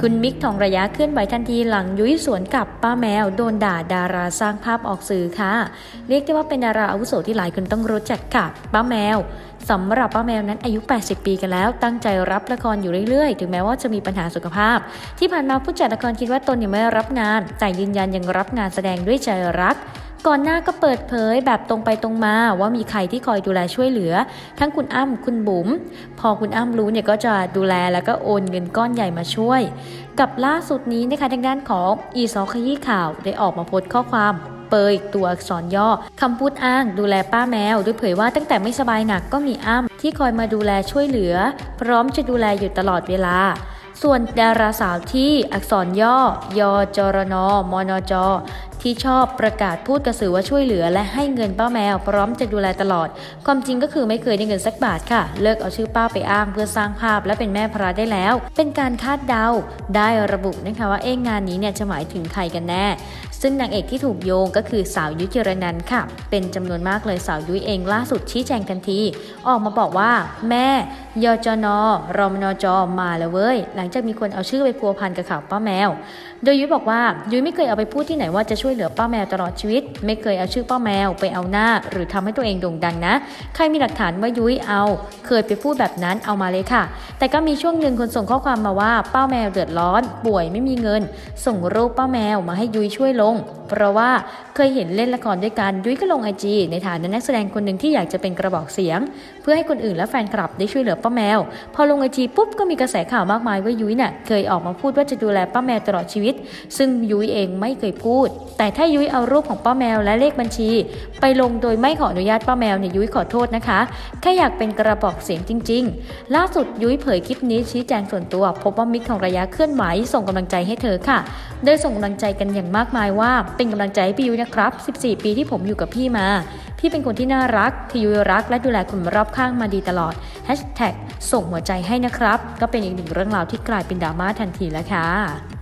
คุณมิกทองระยะเคลื่อนไหวทันทีหลังยุ้ยสวนกับป้าแมวโดนด่าดาราสร้างภาพออกสื่อค่ะ เรียกได้ว่าเป็นดาราอาวุโสที่หลายคนต้องรู้จักค่ะป้าแมวสำหรับป้าแมวนั้นอายุ 80 ปีกันแล้ว ตั้งใจรับละครอยู่เรื่อยๆ ถึงแม้ว่าจะมีปัญหาสุขภาพ ที่ผ่านมาผู้จัดละครคิดว่าตนยังไม่รับงาน แต่ยืนยันยังรับงานแสดงด้วยใจรัก ก่อนหน้าก็เปิดเผยแบบตรงไปตรงมาว่ามีใครที่คอยดูแลช่วยเหลือ ทั้งคุณอ้ำคุณบุ๋มพอคุณอ้ำรู้เนี่ยก็จะดูแลแล้วก็โอนเงินก้อนใหญ่มาช่วย กับล่าสุดนี้นะคะทางด้านของอีซอขยี้ข่าวได้ออกมาโพสต์ข้อความเปยตัวอักษรย่อคำพูดอ้างดูแลป้าแมวโดยเผยว่าตั้งแต่ไม่สบายหนักก็มีอ้ำที่คอยมาดูแลช่วยเหลือ พร้อมจะดูแลอยู่ตลอดเวลา ส่วนดาราสาวที่อักษรย่อ ยอจรนมนจ ที่ชอบประกาศพูดกระสือว่าช่วยเหลือ และให้เงินป้าแมว พร้อมจะดูแลตลอด ความจริงก็คือไม่เคยได้เงินสักบาทค่ะ เลิกเอาชื่อป้าไปอ้างเพื่อสร้างภาพและเป็นแม่พระได้แล้ว เป็นการคาดเดา ได้ระบุนะคะว่าเอ๊ะงานนี้เนี่ยจะหมายถึงใครกันแน่ ซึ่งนางเอกที่ถูกโยงก็คือสาวยุ้ยเจรนันค่ะ เป็นจำนวนมากเลยสาวยุ้ยเองล่าสุดชี้แจงทันที ออกมาบอกว่า แม่ยจนรมนจมาแล้วเว้ย หลังจากมีคนเอาชื่อไปพัวพันกับข่าวป้าแมว โดยยุ้ยบอกว่ายุ้ยไม่เคยเอาไปพูดที่ไหนว่าจะช่วยเหลือป้าแมวตลอดชีวิต ไม่เคยเอาชื่อป้าแมวไปเอาหน้า หรือทำให้ตัวเองโด่งดังนะ ใครมีหลักฐานว่ายุ้ยเอา เคยไปพูดแบบนั้นเอามาเลยค่ะ แต่ก็มีช่วงหนึ่งคนส่งข้อความมาว่าป้าแมวเดือดร้อน ป่วยไม่มีเงิน ส่งรูปป้าแมวมาให้ยุ้ยช่วยลง เพราะว่าเคยเห็นเล่นละครด้วยกันยุ้ยก็ลงไอจีในฐานะนักแสดงคนหนึ่งที่อยากจะเป็นกระบอกเสียง เพื่อให้คนอื่นและแฟนคลับได้ช่วยเหลือป้าแมว พอลงไอจีปุ๊บก็มีกระแสข่าวมากมายว่ายุ้ยน่ะเคยออกมาพูดว่าจะดูแลป้าแมวตลอดชีวิต ซึ่งยุ้ยเองไม่เคยพูด แต่ถ้ายุ้ยเอารูปของป้าแมวและเลขบัญชี ไปลงโดยไม่ขออนุญาตป้าแมวเนี่ยยุ้ยขอโทษนะคะแค่อยากเป็นกระบอกเสียงจริง ๆ ล่าสุดยุ้ยเผยคลิปนี้ชี้แจงส่วนตัว พบว่ามิกของระยะเคลื่อนไหวส่งกำลังใจให้เธอค่ะโดยส่งกำลังใจกันอย่างมากมายว่าเป็นกำลังใจให้พี่ยุ้ยนะครับ 14 ปีที่ผมอยู่กับพี่มา พี่เป็นคนที่น่ารักที่ยุ้ยรักและดูแลคนรอบข้างมาดีตลอดส่งหัวใจให้นะครับ ก็เป็นอีกหนึ่งเรื่องราวที่กลายเป็นดราม่าทันทีแล้วค่ะ